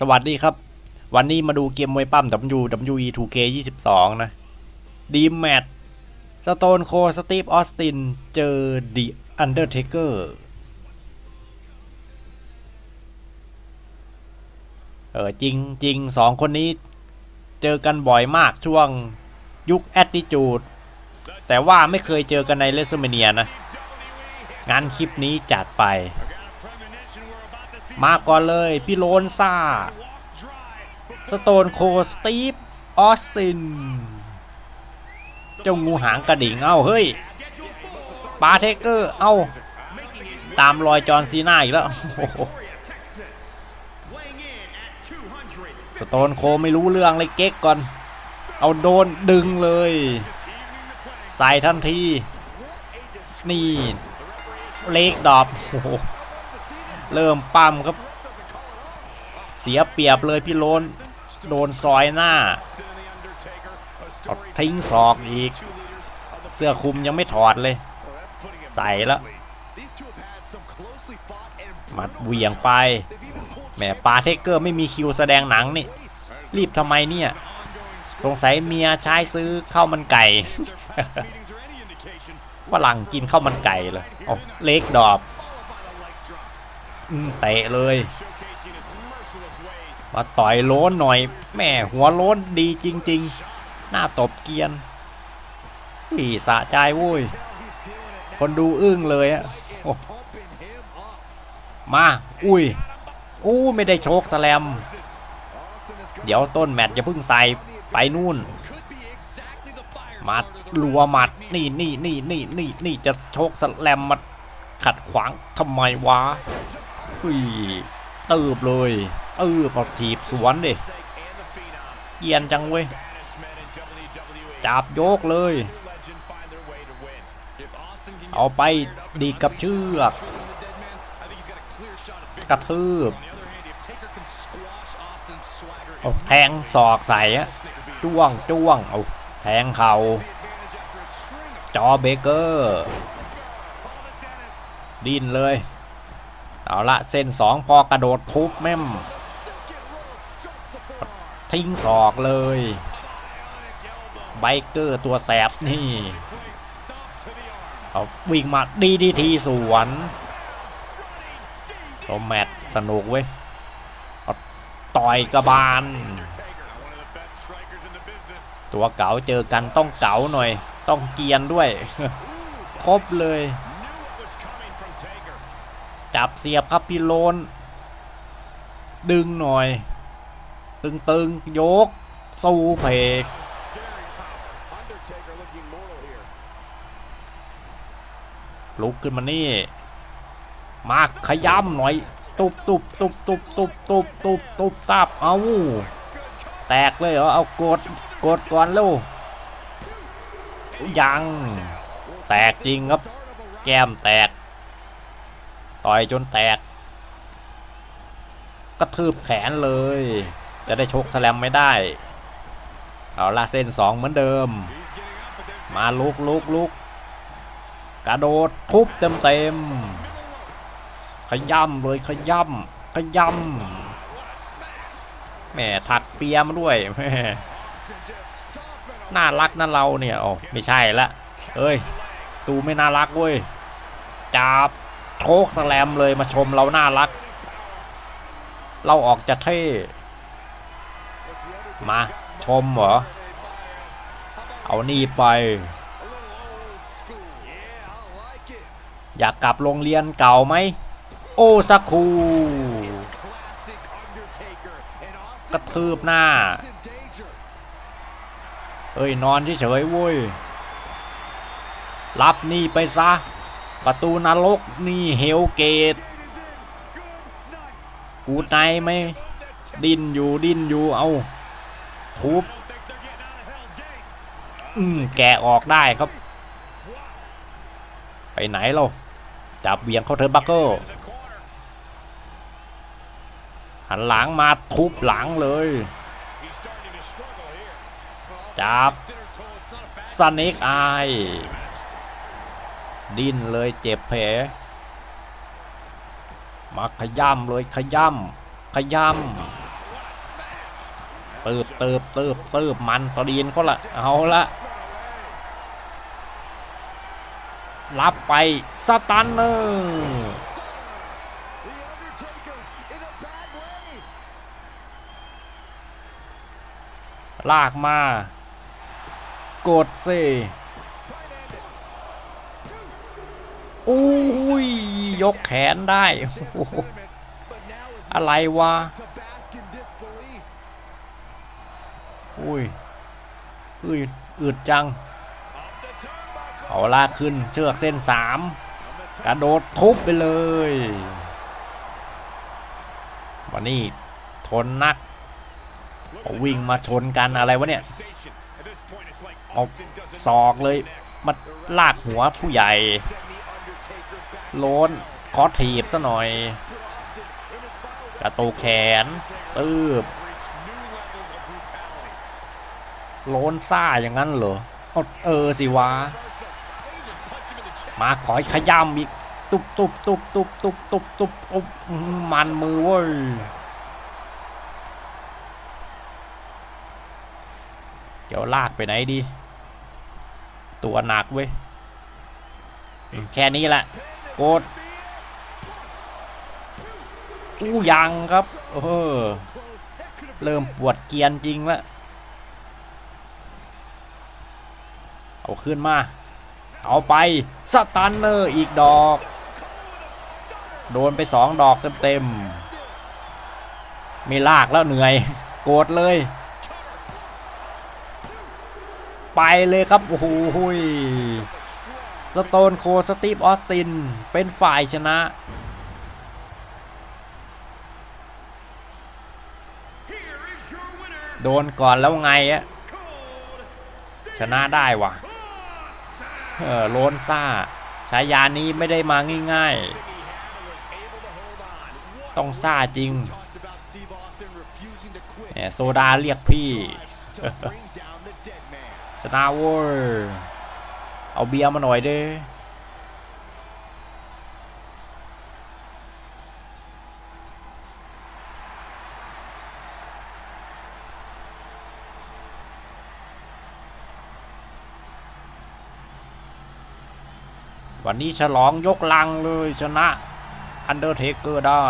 สวัสดีครับ วันนี้มาดูเกมมวยปั้ม WWE 2K 22 นะดีมแมตสโตนโคสตีฟออสติน เจอดิอันเดอร์เทเกอร์เออจริงจริงสองคนนี้เจอกันบ่อยมากช่วงยุคแอตติจูดแต่ว่าไม่เคยเจอกันในเลสเมเนียนะ งานคลิปนี้จัดไป มาก่อนเลย พี่โลนซ่าสโตนโคสตีฟออสติน เจ้างูหางกระดิ่งเอ้า เฮ้ยปาเทเกอร์เอ้า ตามรอยจอห์นซีน่าอีกแล้ว สโตนโคไม่รู้เรื่องเลยเก๊กก่อน เอาโดนดึงเลย ใส่ทันที นี่ เล็กดอบโอ้โห เริ่มปั้มครับ เสียเปรียบเลยพี่โลนโดนซอยหน้าทิ้งศอกอีก เสื้อคลุมยังไม่ถอดเลย ใส่แล้วมัดเวียงไปแหมปาเทคเกอร์ไม่มีคิวแสดงหนังนี่ รีบทำไมเนี่ย สงสัยเมียใช้ซื้อข้าวมันไก่ฝรั่งกินข้าวมันไก่เลยเอาเล็กดอบอืม เตะเลยมาต่อยโล้นหน่อย แม่หัวโล้นดีจริง ๆ หน้าตบเกียนหีสะใจวุ้ย คนดูอึ้งเลยอะมา อุ้ย อู้ไม่ได้โชกสแลม เดี๋ยวต้นแมตช์จะพิ่งใส่ไปนู่นมาลัวหมัด นี่นี่นี่นี่นี่นี่จะโชกสแลมมาขัดขวางทำไมวะ อุ้ยตืบเลยตืบเอาถีบสวนดิเกียนจังเว้ยจับโยกเลย เอาไปดีกับเชือกกระทืบเอาแทงศอกใส่อะจ้วงจ้วงเอาแทงเขา่าจอเบเกอร์ ดิ้นเลย เอาละเส้นสองพอกระโดดทุบแม่มทิ้งศอกเลยไบเกอร์ตัวแสบนี่เอาวิ่งมาดีดีทีสวนโรแมตสนุกเว้ยเอาต่อยกระบาล ตัวเก๋าเจอกันต้องเก๋าหน่อย ต้องเกียนด้วย ครบเลย จับเสียบครับพี่โลน ดึงหน่อย ตึงตึงๆยก สู้เพกลุกขึ้นมานี่ มาขย้ำหน่อย ตุบตุบตุบตุบตุบตุบตุบตุบตับเอาแตกเลยเหรอ เอากด กดก่อนเร็วยัง แตกจริงครับ แก้มแตก ต่อยจนแตกกระทืบแขนเลย จะได้ชกสแลมไม่ได้ เอาละเส้นสองเหมือนเดิม มาลุกลุกลุกกระโดดทุบเต็มเต็มขย่ำเลยขย่ำขย่ำแม่ถักเปียมด้วยแม่น่ารักนะเราเนี่ยโอ้ไม่ใช่ละเอ้ย ตูไม่น่ารักเว้ยจับ โชกสแลมเลยมาชมเราน่ารัก เราออกจะเท่ มาชมเหรอ เอานี่ไป อยากกลับโรงเรียนเก่าไหม โอซาคูกระทืบหน้า เอ้ย นอนเฉยๆเว้ย รับนี่ไปซะ ประตูนรกนี่เฮลเกต กูไนไหมดิ้นอยู่ดิ้นอยู่เอาทุบอืมแกออกได้ครับ ไปไหนเราจับเบียงเข้าเทิร์นบัคเกิลหันหลังมาทุบหลังเลยจับสเนกไอ ดิ้นเลยเจ็บแผล มาขย้ำเลยขย้ำขย้ำเติบเติบเติบเติบมันตอดีนเขาละเอาละรับไปสตันเนอร์ลากมากดเซ อุ้ย ยกแขนได้ อะไรวะ อุ้ยอุ้ยอึดจัง เอาลากขึ้นเชือกเส้นสามกระโดดทุบไปเลย วันนี้ทนนักเอาวิ่งมาชนกันอะไรวะเนี่ย เอาศอกเลย มาลากหัวผู้ใหญ่ โลนขอถีบซะหน่อย กระตูแขนตืบโลนซ่าอย่างนั้นเหรอ เออสิวะ มาขอยขย้ำอีก ตุบตุบตุบตุบตุบตุบตุบตุบมันมือเว้ยเดี๋ยวลากไปไหนดี ตัวหนักเว้ย แค่นี้แหละ กดอู้ยังครับเออเริ่มปวดเกียนจริงแล้วเอาขึ้นมา เอาไปสตันเนอร์อีกดอก โดนไปสองดอกเต็มๆไม่ลากแล้วเหนื่อย โกรธเลย ไปเลยครับ โอ้โห สโตนโคสตีฟออสติน เป็นฝ่ายชนะ โดนก่อนแล้วไงอะชนะได้วะเออโลนซ่าฉายานี้ไม่ได้มาง่ายๆ ต้องซ่าจริง Talked about Steve Austin refusing to quit. เนี่ยโซดาเรียกพี่ ชนะเว้ย เอาเบียร์มาหน่อยเด้วันนี้ฉลองยกลังเลยชนะอันเดอร์เทเกอร์ได้